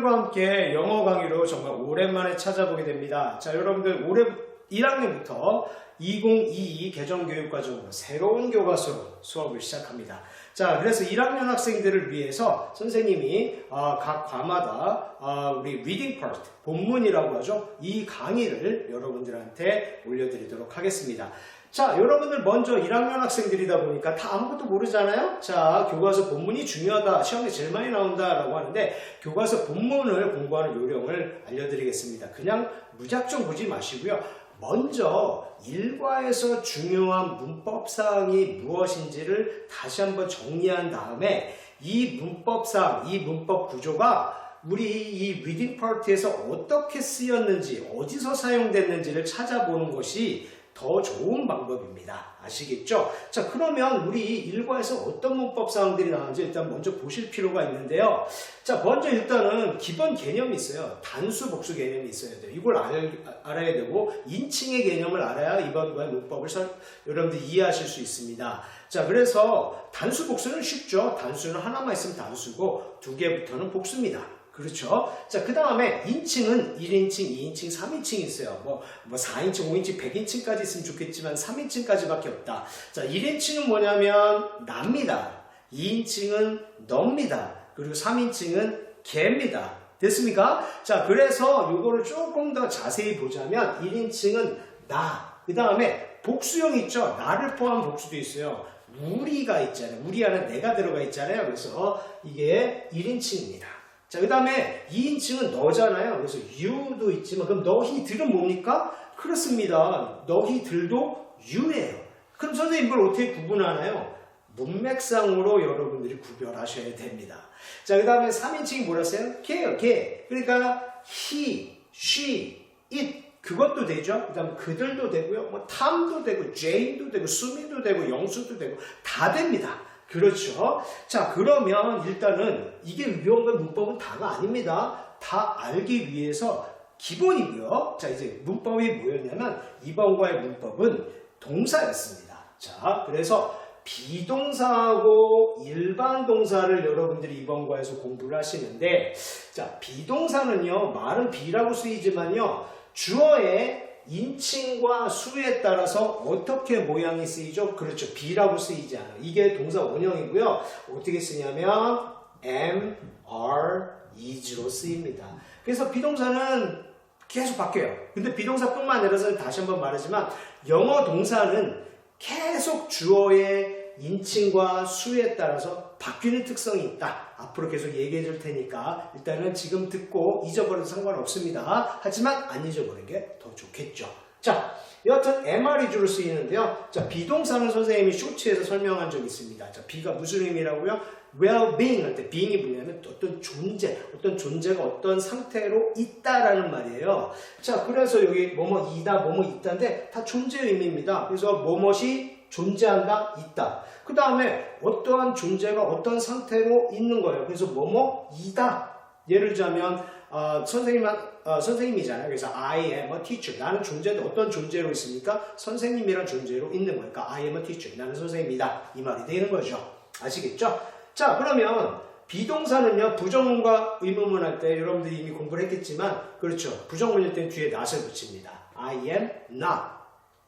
자, 여러분들과 함께 영어 강의로 정말 오랜만에 찾아보게 됩니다. 자, 여러분들 올해 1학년부터 2022 개정교육과정으로 새로운 교과서로 수업을 시작합니다. 자, 그래서 1학년 학생들을 위해서 선생님이 아, 각 과마다 아, 우리 reading part, 본문이라고 하죠. 이 강의를 여러분들한테 올려드리도록 하겠습니다. 자, 여러분들 먼저 1학년 학생들이다 보니까 다 아무것도 모르잖아요? 자, 교과서 본문이 중요하다. 시험에 제일 많이 나온다 라고 하는데 교과서 본문을 공부하는 요령을 알려드리겠습니다. 그냥 무작정 보지 마시고요. 먼저 일과에서 중요한 문법사항이 무엇인지를 다시 한번 정리한 다음에 이 문법사항, 이 문법 구조가 우리 이 리딩 파트에서 어떻게 쓰였는지, 어디서 사용됐는지를 찾아보는 것이 더 좋은 방법입니다. 아시겠죠? 자, 그러면 우리 일과에서 어떤 문법 사항들이 나오는지 일단 먼저 보실 필요가 있는데요. 자, 먼저 일단은 기본 개념이 있어요. 단수, 복수 개념이 있어야 돼요. 이걸 알, 알아야 되고, 인칭의 개념을 알아야 이번 과의 문법을 설- 여러분들 이해하실 수 있습니다. 자, 그래서 단수, 복수는 쉽죠. 단수는 하나만 있으면 단수고, 두 개부터는 복수입니다. 그렇죠. 자, 그 다음에 인칭은 1인칭, 2인칭, 3인칭이 있어요. 뭐, 뭐 4인칭, 5인칭, 100인칭까지 있으면 좋겠지만 3인칭까지밖에 없다. 자, 1인칭은 뭐냐면 납니다. 2인칭은 �넙니다. 그리고 3인칭은 개입니다. 됐습니까? 자, 그래서 요거를 조금 더 자세히 보자면 1인칭은 나. 그 다음에 복수형 있죠? 나를 포함한 복수도 있어요. 우리가 있잖아요. 우리 안에 내가 들어가 있잖아요. 그래서 이게 1인칭입니다. 자, 그 다음에 2인칭은 너잖아요. 그래서 you도 있지만, 그럼 너희들은 뭡니까? 그렇습니다. 너희들도 you예요. 그럼 선생님 이걸 어떻게 구분하나요? 문맥상으로 여러분들이 구별하셔야 됩니다. 자, 그 다음에 3인칭이 뭐랬어요? 걔요, 걔. 그러니까 he, she, it. 그것도 되죠. 그 다음에 그들도 되고요. 뭐 탐도 되고, 제인도 되고, 수미도 되고, 영수도 되고, 다 됩니다. 그렇죠. 자, 그러면 일단은 이게 위험한 문법은 다가 아닙니다. 다 알기 위해서 기본이고요. 자, 이제 문법이 뭐였냐면 이번과의 문법은 동사였습니다. 자, 그래서 비동사하고 일반 동사를 여러분들이 이번 과에서 공부를 하시는데 자, 비동사는요. 말은 비라고 쓰이지만요. 주어의 인칭과 수에 따라서 어떻게 모양이 쓰이죠? 그렇죠. B라고 쓰이지 않아요. 이게 동사 원형이고요. 어떻게 쓰냐면 am, are, is로 쓰입니다. 그래서 비동사는 계속 바뀌어요. 근데 비동사뿐만 아니라서 다시 한번 말하지만 영어 동사는 계속 주어의 인칭과 수에 따라서 바뀌는 특성이 있다. 앞으로 계속 얘기해 줄 테니까 일단은 지금 듣고 잊어버려도 상관없습니다. 하지만 안 잊어버리는 게더 좋겠죠. 자, 여하튼 MR 위주로 쓰이는데요. 자, 비동사는 선생님이 쇼츠에서 설명한 적이 있습니다. 자, B가 무슨 의미라고요? well-being 할 때 being이 뭐냐면 어떤 존재, 어떤 존재가 어떤 상태로 있다라는 말이에요. 자, 그래서 여기 뭐뭐 이다, 뭐뭐 있다인데 다 존재 의미입니다. 그래서 뭐뭇이 존재한다, 있다. 그 다음에 어떠한 존재가 어떤 상태로 있는 거예요. 그래서 뭐뭐 이다. 예를 들자면 어, 선생님 어, 선생님이잖아요. 그래서 I am a teacher. 나는 존재인데 어떤 존재로 있습니까? 선생님이란 존재로 있는 거니까 I am a teacher. 나는 선생님이다. 이 말이 되는 거죠. 아시겠죠? 자, 그러면 비동사는요, 부정문과 의문문 할 때 여러분들이 이미 공부를 했겠지만, 그렇죠. 부정문일 때 뒤에 not을 붙입니다. I am not.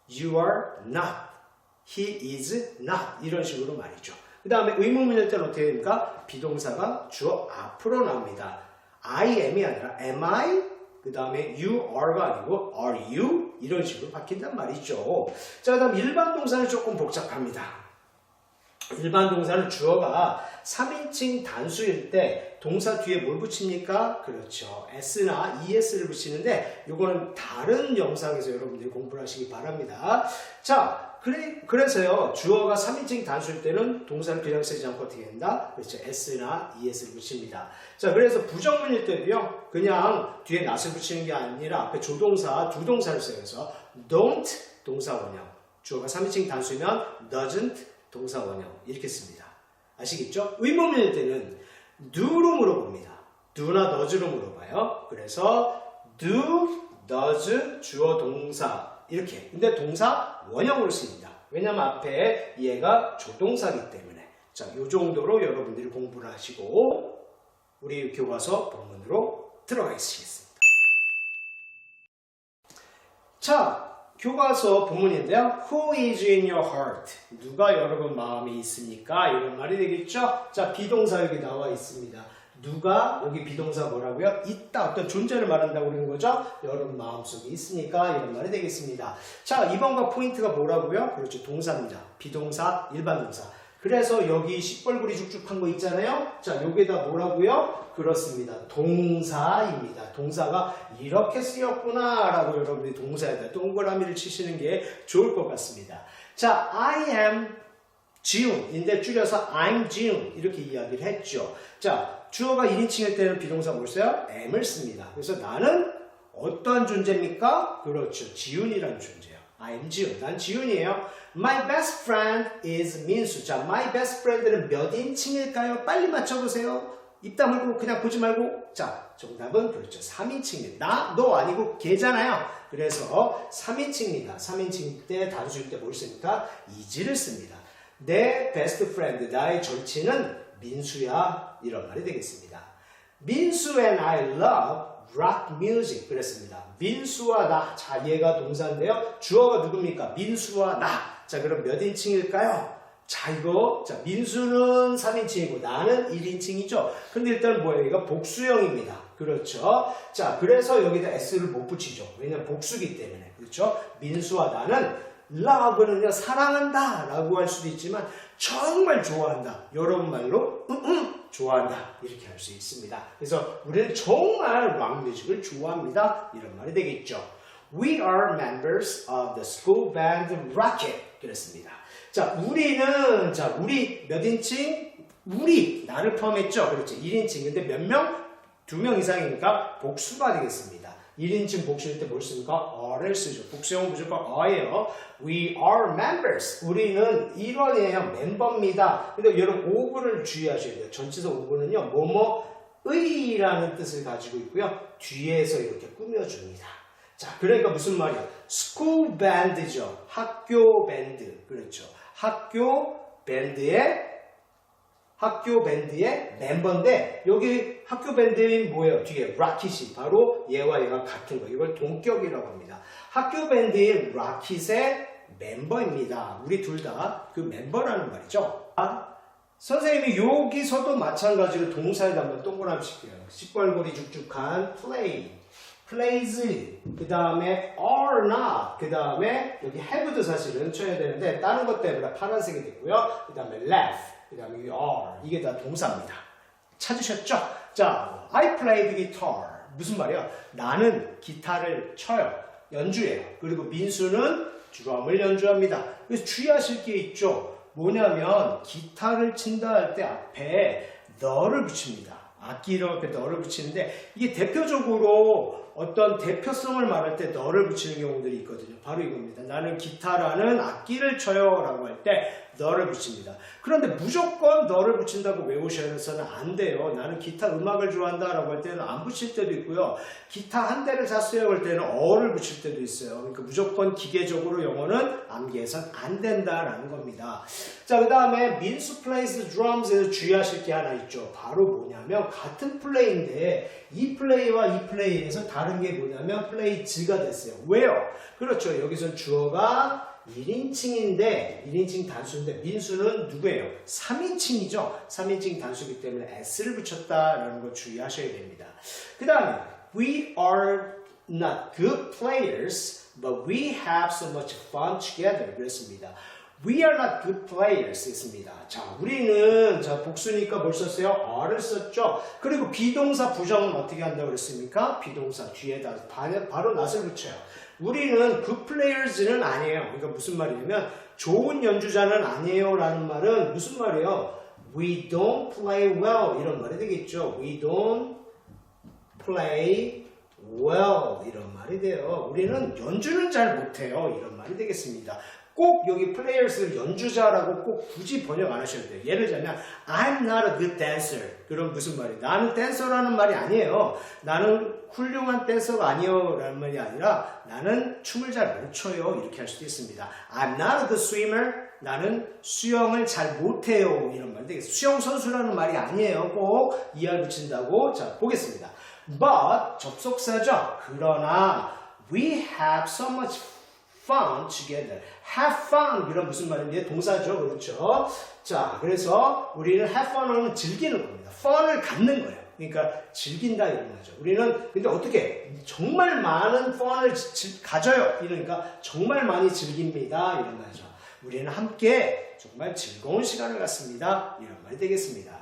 You are not. He is not. 이런 식으로 말이죠. 그 다음에 의문문일 때는 어떻게 됩니까? 비동사가 주어 앞으로 나옵니다. I am이 아니라 am I? 그 다음에 you are가 아니고 are you? 이런 식으로 바뀐단 말이죠. 자, 그 다음 일반 동사는 조금 복잡합니다. 일반 동사는 주어가 3인칭 단수일 때 동사 뒤에 뭘 붙입니까? 그렇죠. s나 es를 붙이는데 이거는 다른 영상에서 여러분들이 공부를 하시기 바랍니다. 자, 그래, 그래서요. 주어가 3인칭 단수일 때는 동사를 그냥 쓰지 않고 어떻게 된다? 그렇죠. s나 es를 붙입니다. 자, 그래서 부정문일 때도요. 그냥 뒤에 not을 붙이는 게 아니라 앞에 조동사, 두 동사를 써서 don't 동사 원형. 주어가 3인칭 단수면 doesn't 동사 원형 이렇게 씁니다. 아시겠죠? 의문문일 때는 do로 물어봅니다. do나 does로 물어봐요. 그래서 do, does, 주어 동사 이렇게. 근데 동사 원형으로 씁니다. 왜냐면 앞에 얘가 조동사기 때문에. 자, 요 정도로 여러분들이 공부를 하시고 우리 교과서 본문으로 들어가겠습니다. 자, 교과서 본문인데요. Who is in your heart? 누가 여러분 마음에 있습니까? 이런 말이 되겠죠? 자, 비동사 여기 나와 있습니다. 누가 여기 비동사 뭐라고요? 있다. 어떤 존재를 말한다고 그러는 거죠? 여러분 마음속에 있으니까 이런 말이 되겠습니다. 자, 이번과 포인트가 뭐라고요? 그렇죠. 동사입니다. 비동사, 일반 동사. 그래서 여기 시뻘구리 쭉쭉한 거 있잖아요. 자, 여기다 뭐라고요? 그렇습니다. 동사입니다. 동사가 이렇게 쓰였구나 라고 여러분들이 동사에다 동그라미를 치시는 게 좋을 것 같습니다. 자, I am 지훈인데 줄여서 I'm 지훈 이렇게 이야기를 했죠. 자, 주어가 1인칭일 때는 비동사 뭘 써요? am을 씁니다. 그래서 나는 어떠한 존재입니까? 그렇죠. 지훈이라는 존재예요. I'm 지훈. 난 지훈이에요. My best friend is 민수. 자, my best friend는 몇 인칭일까요? 빨리 맞춰보세요. 입 다물고 그냥 보지 말고. 자, 정답은 그렇죠. 3인칭입니다. 나, 너 아니고 걔잖아요. 그래서 3인칭입니다. 3인칭 때 단수일 때뭘 씁니까? is를 씁니다. 내 베스트 프렌드, 나의 절친은 민수야. 이런 말이 되겠습니다. 민수 and I love rock music. 그랬습니다. 민수와 나. 자, 얘가 동사인데요. 주어가 누굽니까? 민수와 나. 자, 그럼 몇 인칭일까요? 자, 이거. 자, 민수는 3인칭이고 나는 1인칭이죠. 근데 일단 뭐예요? 이거 복수형입니다. 그렇죠. 자, 그래서 여기다 s를 못 붙이죠. 왜냐면 복수기 때문에. 그렇죠. 민수와 나는 love는요, 사랑한다 라고 할 수도 있지만 정말 좋아한다. 여러분 말로 음, 음, 좋아한다. 이렇게 할 수 있습니다. 그래서 우리는 정말 락뮤직을 좋아합니다. 이런 말이 되겠죠. We are members of the school band Rocket. 그랬습니다. 자, 우리는, 자, 우리 몇 인칭? 우리, 나를 포함했죠. 그렇죠. 1인칭. 근데 몇 명? 두 명 이상이니까 복수가 되겠습니다. 1인칭 복수일 때 뭘 씁니까? 어를 쓰죠. 복수형은 무조건 어예요. We are members. 우리는 일원이에요. 멤버입니다. 근데 여러분 오구를 주의하셔야 돼요. 전치사 오구는요. 뭐뭐의라는 뜻을 가지고 있고요. 뒤에서 이렇게 꾸며줍니다. 자, 그러니까 무슨 말이야? school band죠. 학교 밴드. 그렇죠. 학교 밴드의 학교 밴드의 멤버인데 여기 학교 밴드인 뭐예요? 뒤에 라킷이 바로 얘와 얘가 같은 거. 이걸 동격이라고 합니다. 학교 밴드인 라킷의 멤버입니다. 우리 둘 다 그 멤버라는 말이죠. 아, 선생님이 여기서도 마찬가지로 동사에다 한번 동그라미 칠게요. 시뻘거리 죽죽한 play, plays, 그 다음에 are not, 그 다음에 여기 have도 사실은 쳐야 되는데 다른 것 때문에 파란색이 됐고요. 그 다음에 laugh, 그 다음에 are, 이게 다 동사입니다. 찾으셨죠? 자, I play the guitar. 무슨 말이야? 나는 기타를 쳐요. 연주해요. 그리고 민수는 드럼을 연주합니다. 그래서 주의하실 게 있죠. 뭐냐면 기타를 친다 할 때 앞에 너를 붙입니다. 악기로 앞에 너를 붙이는데 이게 대표적으로 어떤 대표성을 말할 때 너를 붙이는 경우들이 있거든요. 바로 이겁니다. 나는 기타라는 악기를 쳐요 라고 할 때 너를 붙입니다. 그런데 무조건 너를 붙인다고 외우셔서는 안 돼요. 나는 기타 음악을 좋아한다 라고 할 때는 안 붙일 때도 있고요. 기타 한 대를 샀어요 할 때는 어를 붙일 때도 있어요. 그러니까 무조건 기계적으로 영어는 암기해서는 안 된다라는 겁니다. 자, 그 다음에 민수 플레이스 드럼스에서 주의하실 게 하나 있죠. 바로 뭐냐면 같은 플레이인데 이 플레이와 이 플레이에서 다른 게 뭐냐면 플레이즈가 됐어요. 왜요? 그렇죠. 여기서 주어가 1인칭인데 1인칭 단수인데 민수는 누구예요? 3인칭이죠. 3인칭 단수이기 때문에 s를 붙였다라는 거 주의하셔야 됩니다. 그 다음에 we are not good players but we have so much fun together 그랬습니다. We are not good players 있습니다. 자, 우리는 자 복수니까 뭘 썼어요? are를 썼죠. 그리고 비동사 부정은 어떻게 한다고 그랬습니까? 비동사 뒤에다 바로 not을 붙여요. 우리는 good players는 아니에요. 그러니까 무슨 말이냐면 좋은 연주자는 아니에요 라는 말은 무슨 말이에요? We don't play well 이런 말이 되겠죠. We don't play well 이런 말이 돼요. 우리는 연주는 잘 못해요. 이런 말이 되겠습니다. 꼭 여기 플레이어스를 연주자라고 꼭 굳이 번역 안 하셔도 돼요. 예를 들면 I'm not a good dancer. 그럼 무슨 말이에요? 나는 댄서라는 말이 아니에요. 나는 훌륭한 댄서가 아니에요 라는 말이 아니라 나는 춤을 잘 못 춰요. 이렇게 할 수도 있습니다. I'm not a good swimmer. 나는 수영을 잘 못해요. 이런 말 되겠습니다. 수영 선수라는 말이 아니에요. 꼭 이하를 붙인다고. 자, 보겠습니다. But 접속사죠. 그러나 we have so much fun together. have fun 이런 무슨 말인데 동사죠. 그렇죠. 자, 그래서 우리는 have fun은 즐기는 겁니다. fun을 갖는 거예요. 그러니까 즐긴다 이런 거죠. 우리는 근데 어떻게 정말 많은 fun을 지- 지- 가져요. 이러니까 정말 많이 즐깁니다. 이런 거죠. 우리는 함께 정말 즐거운 시간을 갖습니다. 이런 말이 되겠습니다.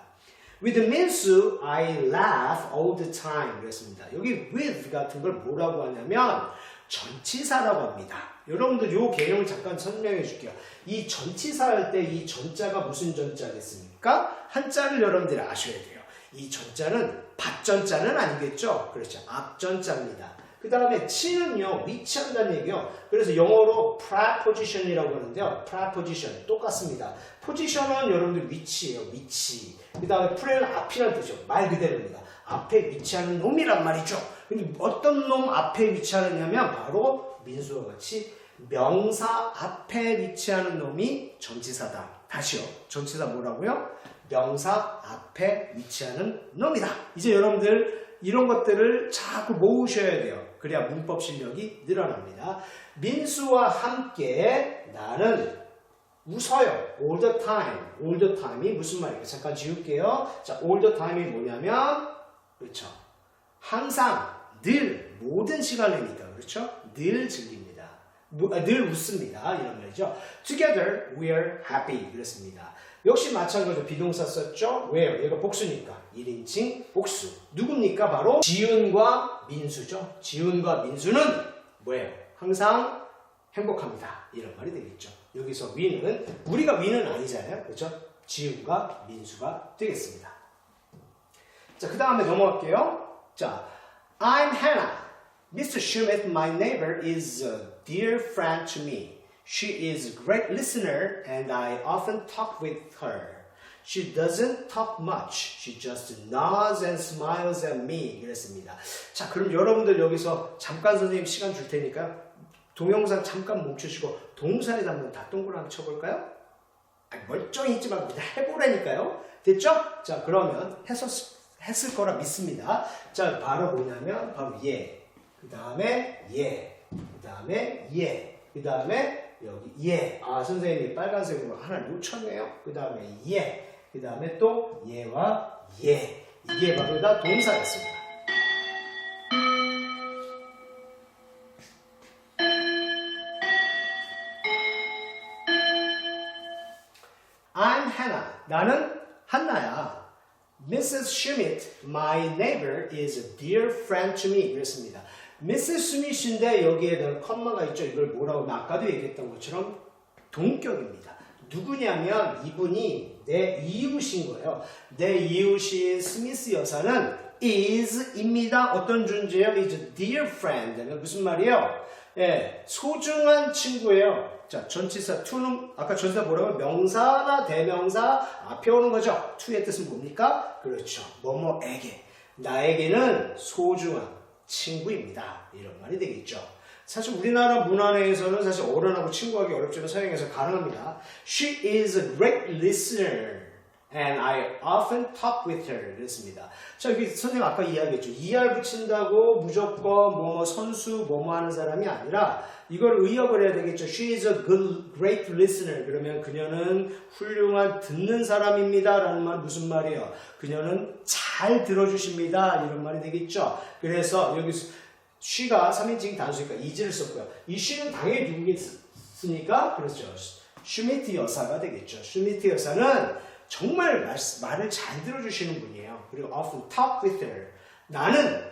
With 민수, I laugh all the time. 그랬습니다. 여기 with 같은 걸 뭐라고 하냐면 전치사라고 합니다. 여러분들 요 개념을 잠깐 설명해 줄게요. 이 전치사 할 때 이 전자가 무슨 전자겠습니까? 한자를 여러분들이 아셔야 돼요. 이 전자는 밭전자는 아니겠죠? 그렇죠. 앞전자입니다. 그 다음에 치는요, 위치한다는 얘기요. 그래서 영어로 preposition이라고 하는데요. preposition 똑같습니다. 포지션은 여러분들 위치예요, 위치. 그 다음에 pre는 앞이라는 뜻이요. 말 그대로입니다. 앞에 위치하는 놈이란 말이죠. 근데 어떤 놈 앞에 위치하느냐면 바로 민수와 같이 명사 앞에 위치하는 놈이 전치사다. 다시요. 전치사 뭐라고요? 명사 앞에 위치하는 놈이다. 이제 여러분들 이런 것들을 자꾸 모으셔야 돼요. 그래야 문법 실력이 늘어납니다. 민수와 함께 나는 웃어요. all the time. all the time이 무슨 말이에요? 잠깐 지울게요. 자, all the time이 뭐냐면 그렇죠. 항상 늘 모든 시간이니까 그렇죠? 늘 즐깁니다. 무- 아, 늘 웃습니다. 이런 말이죠. Together we're happy 그랬습니다. 역시 마찬가지로 비동사 썼죠. 왜요? 얘가 복수니까 1인칭 복수. 누굽니까? 바로 지훈과 민수죠. 지훈과 민수는 뭐예요? 항상 행복합니다. 이런 말이 되겠죠. 여기서 위는 우리가 위는 아니잖아요. 그렇죠? 지훈과 민수가 되겠습니다. 자, 그 다음에 넘어갈게요. 자, I'm Hannah. Mr. Schmidt, my neighbor, is a dear friend to me. She is a great listener and I often talk with her. She doesn't talk much. She just nods and smiles at me. 이랬습니다. 자, 그럼 여러분들 여기서 잠깐 선생님 시간 줄 테니까 동영상 잠깐 멈추시고 동사에다 한번 다 동그라미 쳐볼까요? 아니, 멀쩡히 있지 말고 그냥 해보라니까요. 됐죠? 자, 그러면 했었, 했을 거라 믿습니다. 자, 바로 뭐냐면, 바로 예. 그 다음에 예. 그 다음에 예. 그 다음에 여기 예. 아, 선생님이 빨간색으로 하나 놓쳤네요. 그 다음에 예. 그 다음에 또 예와 예. 이게 바로 다 동사였습니다. 나는 한나야. Mrs. Schmidt, my neighbor, is a dear friend to me. 그랬습니다. Mrs. Schmidt인데 여기에는 컴마가 있죠. 이걸 뭐라고 아까도 얘기했던 것처럼 동격입니다. 누구냐면 이분이 내 이웃인 거예요. 내 이웃인 스미스 여사는 is입니다. 어떤 존재예요? is dear friend. 무슨 말이에요? 예, 소중한 친구예요. 자, 전치사 to는 아까 전치사 뭐라고 명사나 대명사 앞에 오는 거죠. to의 뜻은 뭡니까? 그렇죠. 뭐뭐에게 나에게는 소중한 친구입니다. 이런 말이 되겠죠. 사실 우리나라 문화 내에서는 사실 어른하고 친구하기 어렵지만 서양에서 가능합니다. She is a great listener and I often talk with her. 그랬습니다. 자, 여기 선생님 아까 이야기했죠. ER 붙인다고 무조건 뭐뭐 선수 뭐뭐 하는 사람이 아니라 이걸 의역을 해야 되겠죠. She is a good, great listener. 그러면 그녀는 훌륭한 듣는 사람입니다. 라는 말 무슨 말이에요? 그녀는 잘 들어주십니다. 이런 말이 되겠죠. 그래서 여기서 she가 3인칭 단수니까 is를 썼고요. 이 she는 당연히 누구겠습니까? 그렇죠. 슈미트 여사가 되겠죠. 슈미트 여사는 정말 말, 말을 잘 들어주시는 분이에요. 그리고 often talk with her. 나는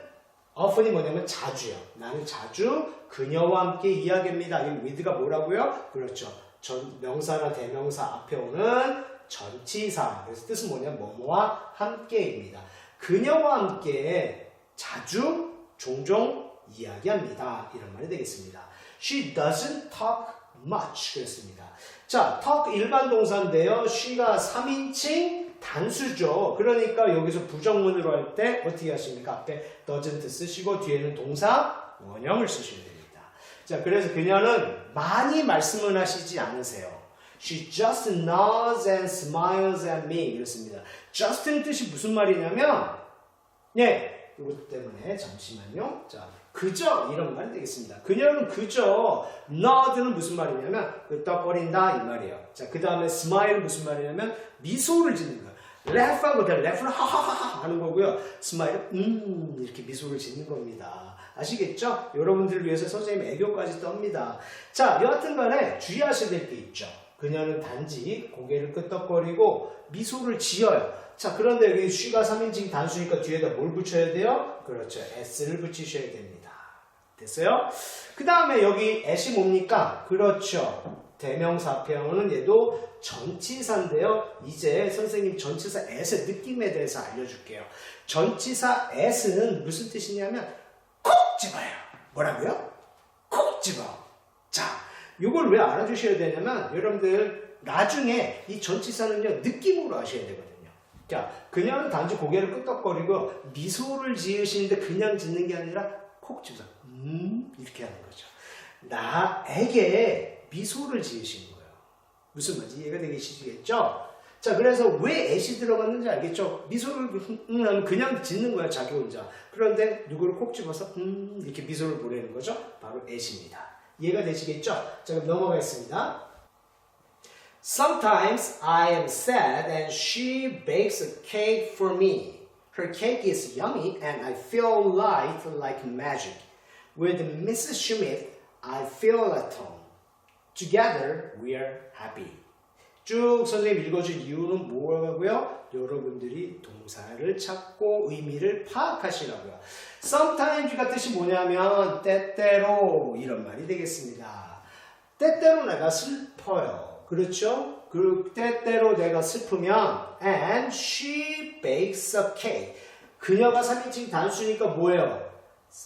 often이 뭐냐면 자주요. 나는 자주 그녀와 함께 이야기합니다. 이 with가 뭐라고요? 그렇죠. 전 명사나 대명사 앞에 오는 전치사. 그래서 뜻은 뭐냐면 뭐뭐와 함께입니다. 그녀와 함께 자주 종종 이야기합니다. 이런 말이 되겠습니다. She doesn't talk much 그랬습니다. 자, talk 일반 동사인데요. she가 3인칭 단수죠. 그러니까 여기서 부정문으로 할 때 어떻게 하십니까? 앞에 doesn't 쓰시고 뒤에는 동사 원형을 쓰셔야 됩니다. 자, 그래서 그녀는 많이 말씀은 하시지 않으세요. She just nods and smiles at me. 이렇습니다. just는 뜻이 무슨 말이냐면, 예, 이것 때문에 잠시만요. 자, 그저 이런 말이 되겠습니다. 그녀는 그저 nod는 무슨 말이냐면 끄떡거린다 이 말이에요. 자, 그 다음에 smile은 무슨 말이냐면 미소를 짓는 거야. laugh하고 그 laugh를 하하하하 하는 거고요. smile은 음 이렇게 미소를 짓는 겁니다. 아시겠죠? 여러분들을 위해서 선생님 애교까지 떱니다. 자, 여하튼 간에 주의하셔야 될 게 있죠. 그녀는 단지 고개를 끄덕거리고 미소를 지어요. 자, 그런데 여기 쉬가 3인칭 단수니까 뒤에다 뭘 붙여야 돼요? 그렇죠. s를 붙이셔야 됩니다. 됐어요? 그 다음에 여기 at이 뭡니까? 그렇죠. 대명사 표현은 얘도 전치사인데요. 이제 선생님 전치사 at의 느낌에 대해서 알려줄게요. 전치사 at은 무슨 뜻이냐면 콕 집어요. 뭐라고요? 콕 집어. 자, 이걸 왜 알아주셔야 되냐면 여러분들 나중에 이 전치사는요 느낌으로 하셔야 되거든요. 자, 그녀는 단지 고개를 끄덕거리고 미소를 지으시는데 그냥 짓는 게 아니라 콕 집어서 음 이렇게 하는 거죠. 나에게 미소를 지으신 거예요. 무슨 말인지 이해가 되시겠죠? 자, 그래서 왜 애시 들어갔는지 알겠죠? 미소를 음, 하면 그냥 짓는 거야, 자기 혼자. 그런데 누구를 콕 집어서 음, 이렇게 미소를 보내는 거죠? 바로 애시입니다. 이해가 되시겠죠? 자, 그럼 넘어가겠습니다. Sometimes I am sad and she bakes a cake for me. Her cake is yummy and I feel light like magic. With Mrs. Schmidt, I feel at home. Together, we are happy. 쭉 선생님 읽어준 이유는 뭐라고요? 여러분들이 동사를 찾고 의미를 파악하시라고요. Sometimes가 뜻이 뭐냐면 때때로 이런 말이 되겠습니다. 때때로 내가 슬퍼요. 그렇죠? 그 때때로 내가 슬프면 and she bakes a cake. 그녀가 3인칭 단수니까 뭐예요?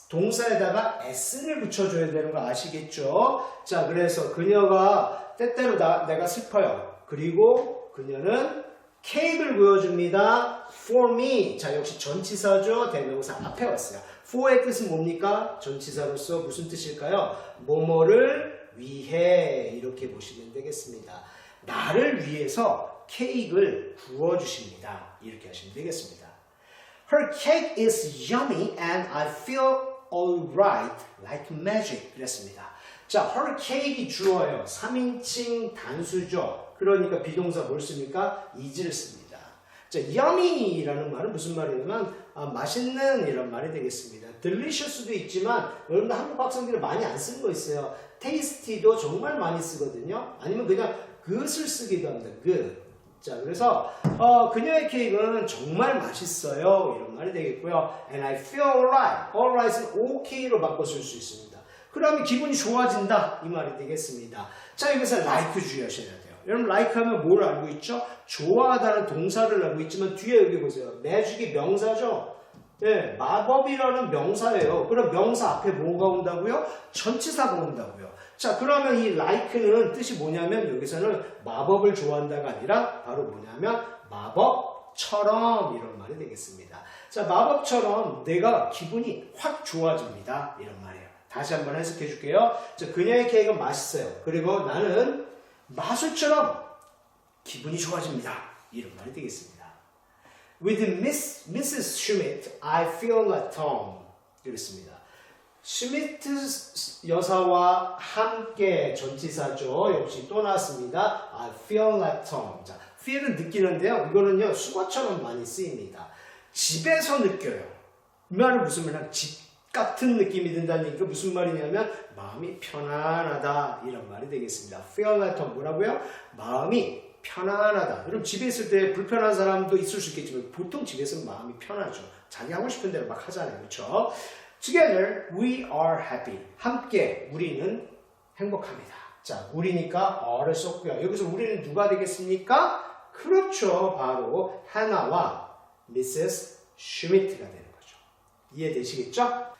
동사에다가 s를 붙여줘야 되는 거 아시겠죠? 자, 그래서 그녀가 때때로 나, 내가 슬퍼요. 그리고 그녀는 케이크를 보여줍니다. For me. 자, 역시 전치사죠. 대명사 앞에 왔어요. for의 뜻은 뭡니까? 전치사로서 무슨 뜻일까요? 뭐뭐를 위해 이렇게 보시면 되겠습니다. 나를 위해서 케이크를 구워주십니다. 이렇게 하시면 되겠습니다. Her cake is yummy and I feel alright like magic. 그랬습니다. 자, her cake이 주어예요. 3인칭 단수죠. 그러니까 비동사 뭘 씁니까? is를 씁니다. 자, yummy라는 말은 무슨 말이냐면 아, 맛있는 이런 말이 되겠습니다. delicious도 있지만 여러분들 한국 학생들이 많이 안 쓰는 거 있어요. tasty도 정말 많이 쓰거든요. 아니면 그냥 good을 쓰기도 합니다. good. 자, 그래서 어, 그녀의 케이크는 정말 맛있어요. 이런 말이 되겠고요. And I feel alright. alright은 okay로 바꿔 쓸 수 있습니다. 그러면 기분이 좋아진다. 이 말이 되겠습니다. 자, 여기서 like 주의하셔야 돼요. 여러분 like 하면 뭘 알고 있죠? 좋아하다는 동사를 알고 있지만 뒤에 여기 보세요. magic이 명사죠? 예, 마법이라는 명사예요. 그럼 명사 앞에 뭐가 온다고요? 전치사가 온다고요. 자, 그러면 이 like는 뜻이 뭐냐면 여기서는 마법을 좋아한다가 아니라 바로 뭐냐면 마법처럼 이런 말이 되겠습니다. 자, 마법처럼 내가 기분이 확 좋아집니다. 이런 말이에요. 다시 한번 해석해 줄게요. 자, 그녀의 케이크는 맛있어요. 그리고 나는 마술처럼 기분이 좋아집니다. 이런 말이 되겠습니다. With Miss, Mrs. Schmidt, I feel at home. 이렇습니다. 슈미트 여사와 함께 전치사죠. 역시 또 나왔습니다. I feel at home. 자, feel은 느끼는데요. 이거는요, 수거처럼 많이 쓰입니다. 집에서 느껴요. 이 말은 무슨 말이냐? 집 같은 느낌이 든다는 얘기가 무슨 말이냐면 마음이 편안하다 이런 말이 되겠습니다. feel at home 뭐라고요? 마음이 편안하다. 여러분 집에 있을 때 불편한 사람도 있을 수 있겠지만 보통 집에서는 마음이 편하죠. 자기 하고 싶은 대로 막 하잖아요. 그렇죠? Together we are happy. 함께 우리는 행복합니다. 자, 우리니까 어를 썼고요. 여기서 우리는 누가 되겠습니까? 그렇죠. 바로 하나와 Mrs. 슈미트가 되는 거죠. 이해되시겠죠?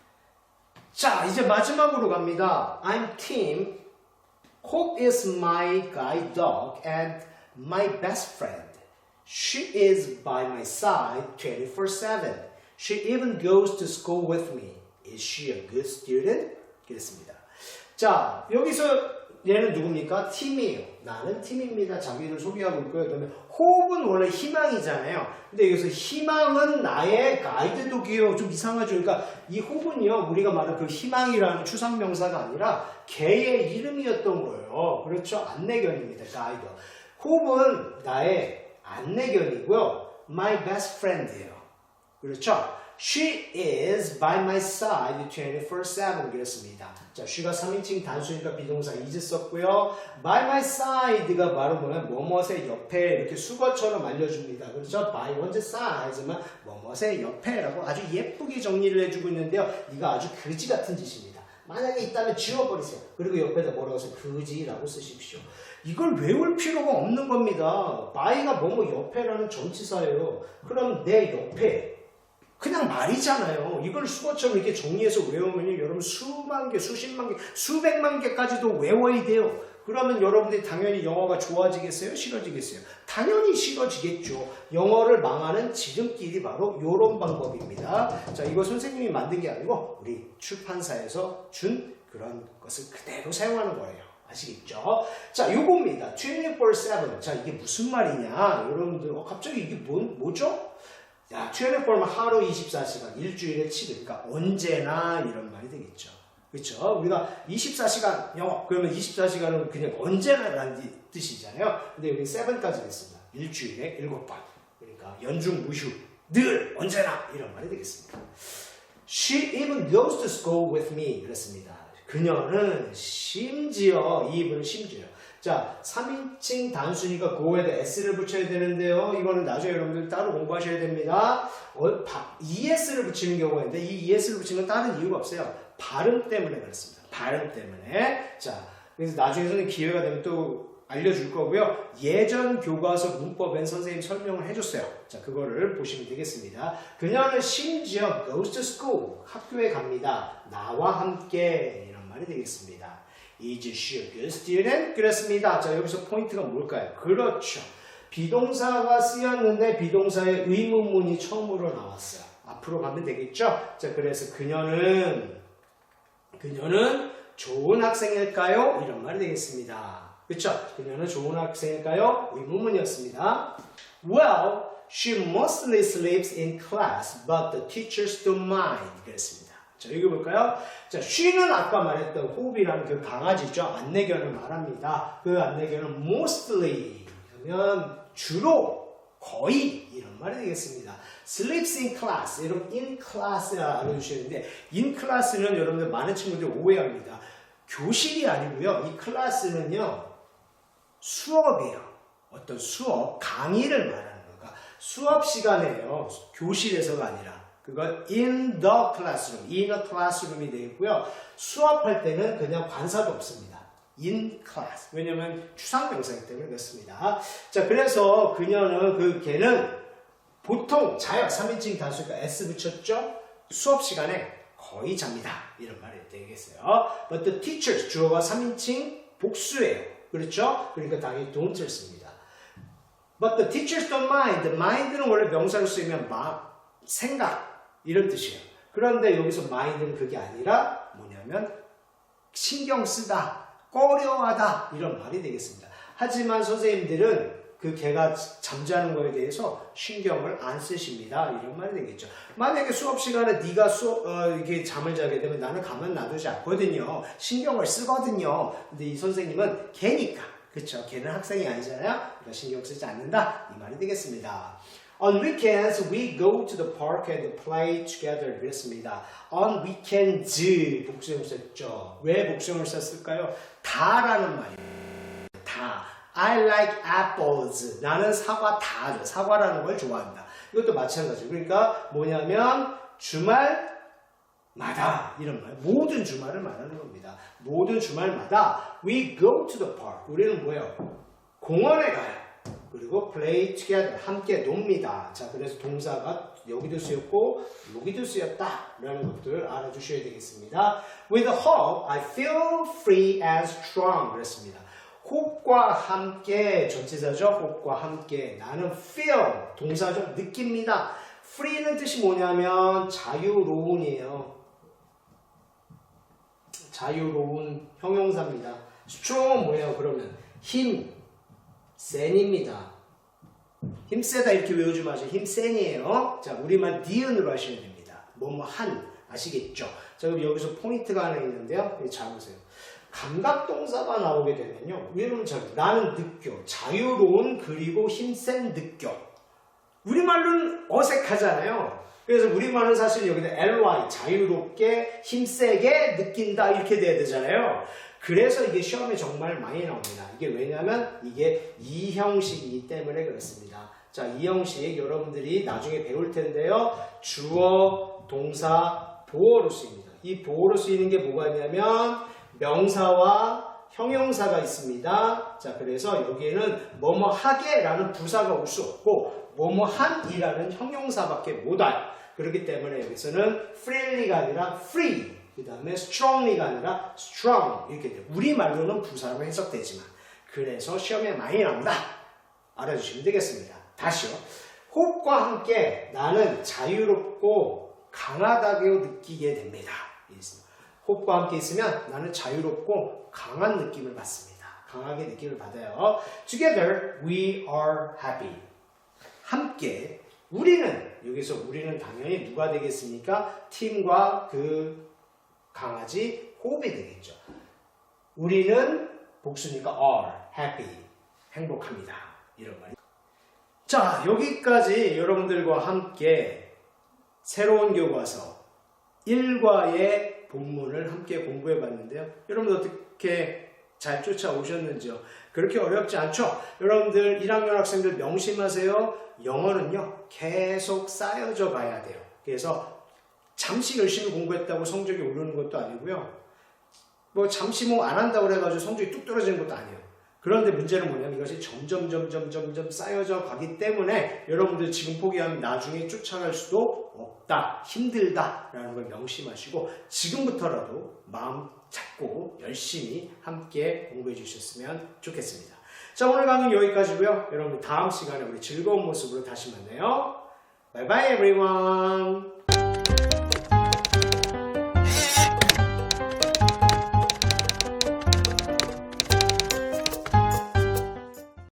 자, 이제 마지막으로 갑니다. I'm Tim. Hope is my guide dog and my best friend. She is by my side 24-7. She even goes to school with me. Is she a good student? 그랬습니다. 자, 여기서 얘는 누굽니까? 팀이에요. 나는 팀입니다. 자기를 소개하고 있고요. 그다음에 호흡은 원래 희망이잖아요. 근데 여기서 희망은 나의 가이드독이에요. 좀 이상하죠. 그러니까 이 호흡은요, 우리가 말한 그 희망이라는 추상명사가 아니라 개의 이름이었던 거예요. 그렇죠? 안내견입니다. 가이드. 호흡은 나의 안내견이고요. My best friend예요. 그렇죠? She is by my side 24-7 그랬습니다. 자, she가 3인칭 단수니까 비동사 is 썼고요. by my side가 바로 뭐냐 뭐뭇의 옆에 이렇게 수거처럼 알려줍니다. 그렇죠? by one's side지만 뭐뭇의 옆에라고 아주 예쁘게 정리를 해주고 있는데요. 이거 아주 그지 같은 짓입니다. 만약에 있다면 지워버리세요. 그리고 옆에다 뭐라고 해서 그지라고 쓰십시오. 이걸 외울 필요가 없는 겁니다. by가 뭐뭐 옆에라는 전치사예요. 그럼 내 옆에 그냥 말이잖아요. 이걸 수거처럼 이렇게 정리해서 외우면요. 여러분 수만 개, 수십만 개, 수백만 개까지도 외워야 돼요. 그러면 여러분들이 당연히 영어가 좋아지겠어요? 싫어지겠어요? 당연히 싫어지겠죠. 영어를 망하는 지름길이 바로 이런 방법입니다. 자, 이거 선생님이 만든 게 아니고 우리 출판사에서 준 그런 것을 그대로 사용하는 거예요. 아시겠죠? 자, 요겁니다. 24-7. 자, 이게 무슨 말이냐? 여러분들, 어, 갑자기 이게 뭐, 뭐죠? 야, 24면 하루 24시간, 일주일에 7일. 그러니까 언제나 이런 말이 되겠죠. 그렇죠? 우리가 24시간 영어 그러면 24시간은 그냥 언제나라는 뜻이잖아요. 근데 여기 7까지 됐습니다. 일주일에 7번. 그러니까 연중 무휴 늘 언제나 이런 말이 되겠습니다. She even goes to school with me 그랬습니다. 그녀는 심지어 이 입은 심지어 자, 3인칭 단수니까 go에다 s를 붙여야 되는데요. 이거는 나중에 여러분들 따로 공부하셔야 됩니다. 어, 바, es를 붙이는 경우가 있는데 이 es를 붙이는 건 다른 이유가 없어요. 발음 때문에 그렇습니다. 발음 때문에. 자, 그래서 나중에 선생님 기회가 되면 또 알려줄 거고요. 예전 교과서 문법엔 선생님 설명을 해줬어요. 자, 그거를 보시면 되겠습니다. 그녀는 심지어 goes to school, 학교에 갑니다. 나와 함께 이런 말이 되겠습니다. Is good student? 그렇습니다. 자, 여기서 포인트가 뭘까요? 그렇죠. 비동사가 쓰였는데 비동사의 의문문이 처음으로 나왔어요. 앞으로 가면 되겠죠? 자, 그래서 그녀는 그녀는 좋은 학생일까요? 이런 말이 되겠습니다. 그렇죠? 그녀는 좋은 학생일까요? 의문문이었습니다. Well, she mostly sleeps in class, but the teachers don't mind. 그랬습니다. 자, 여기 볼까요? 자, she는 아까 말했던 호흡이라는 그 강아지죠. 안내견을 말합니다. 그 안내견은 mostly 그러면 주로 거의 이런 말이 되겠습니다. sleeps in class. 여러분 in class 알아주시는데 in class는 여러분들 많은 친구들이 오해합니다. 교실이 아니고요. 이 클래스는요. 수업이에요. 어떤 수업, 강의를 말하는 거가 수업 시간에요. 교실에서가 아니라 그건 in the classroom, in a classroom이 되겠고요. 수업할 때는 그냥 관사도 없습니다. in class. 왜냐면 추상명사이기 때문에 그렇습니다. 자, 그래서 그녀는 그 걔는 보통 자요 3인칭 단수니까 s 붙였죠. 수업 시간에 거의 잡니다. 이런 말이 되겠어요. But the teachers 주어가 3인칭 복수예요. 그렇죠? 그러니까 당연히 don't을 씁니다. But the teachers don't mind. mind는 원래 명사로 쓰이면 마, 생각 이런 뜻이에요. 그런데 여기서 mind는 그게 아니라 뭐냐면 신경 쓰다, 꺼려하다 이런 말이 되겠습니다. 하지만 선생님들은 그 개가 잠자는 거에 대해서 신경을 안 쓰십니다. 이런 말이 되겠죠. 만약에 수업 시간에 네가 수업 어, 이게 잠을 자게 되면 나는 가만 놔두지 않거든요. 신경을 쓰거든요. 근데 이 선생님은 개니까 그렇죠. 걔는 학생이 아니잖아요. 그러니까 신경 쓰지 않는다. 이 말이 되겠습니다. On weekends, we go to the park and play together. 그랬습니다. On weekends, 복수형을 썼죠. 왜 복수형을 썼을까요? 다라는 말이에요. 다. I like apples. 나는 사과 다죠. 사과라는 걸 좋아한다. 이것도 마찬가지죠. 그러니까 뭐냐면 주말마다 이런 말. 모든 주말을 말하는 겁니다. 모든 주말마다 we go to the park. 우리는 뭐예요? 공원에 가요. 그리고 play together. 함께 놉니다. 자, 그래서 동사가 여기도 쓰였고 여기도 쓰였다. 라는 것들 알아주셔야 되겠습니다. With hope, I feel free and strong. 그랬습니다. 호흡과 함께 전치사죠. 호흡과 함께 나는 feel 동사죠. 느낍니다. free는 뜻이 뭐냐면 자유로운이에요. 자유로운 형용사입니다. strong 뭐예요? 그러면 힘 센입니다. 힘 세다 이렇게 외우지 마세요. 힘 센이에요. 자, 우리만 니은으로 하시면 됩니다. 뭐뭐 한 아시겠죠? 자, 그럼 여기서 포인트가 하나 있는데요. 여기 잘 보세요. 감각 동사가 나오게 되면요. 여러분 잘 나는 느껴. 자유로운 그리고 힘센 느껴. 우리말로는 어색하잖아요. 그래서 우리말은 사실 여기다 ly 자유롭게 힘세게 느낀다 이렇게 돼야 되잖아요. 그래서 이게 시험에 정말 많이 나옵니다. 이게 왜냐면 이게 이 형식이기 때문에 그렇습니다. 자, 이 형식 여러분들이 나중에 배울 텐데요. 주어, 동사, 보어로 쓰입니다. 이 보어로 쓰이는 게 뭐가 있냐면 명사와 형용사가 있습니다. 자, 그래서 여기에는 뭐뭐 하게라는 부사가 올 수 없고 뭐뭐 한이라는 형용사밖에 못 와요. 그렇기 때문에 여기서는 freely가 아니라 free, 그 다음에 strongly가 아니라 strong 이렇게 돼요. 우리말로는 부사로 해석되지만 그래서 시험에 많이 나온다. 알아주시면 되겠습니다. 다시요. 호흡과 함께 나는 자유롭고 강하다고 느끼게 됩니다. 호흡과 함께 있으면 나는 자유롭고 강한 느낌을 받습니다. 강하게 느낌을 받아요. Together we are happy. 함께 우리는 여기서 우리는 당연히 누가 되겠습니까? 팀과 그 강아지 호흡이 되겠죠. 우리는 복수니까 are happy 행복합니다. 이런 말이. 자 여기까지 여러분들과 함께 새로운 교과서 1과의 본문을 함께 공부해 봤는데요. 여러분 어떻게 잘 쫓아오셨는지요? 그렇게 어렵지 않죠? 여러분들 1학년 학생들 명심하세요. 영어는요, 계속 쌓여져 가야 돼요. 그래서 잠시 열심히 공부했다고 성적이 오르는 것도 아니고요. 뭐 잠시 뭐 안 한다고 그래가지고 성적이 뚝 떨어지는 것도 아니에요. 그런데 문제는 뭐냐면 이것이 점점 점점 점점 쌓여져 가기 때문에 여러분들 지금 포기하면 나중에 쫓아갈 수도 없다, 힘들다라는 걸 명심하시고 지금부터라도 마음 잡고 열심히 함께 공부해 주셨으면 좋겠습니다. 자 오늘 강의는 여기까지고요. 여러분 다음 시간에 우리 즐거운 모습으로 다시 만나요. Bye everyone.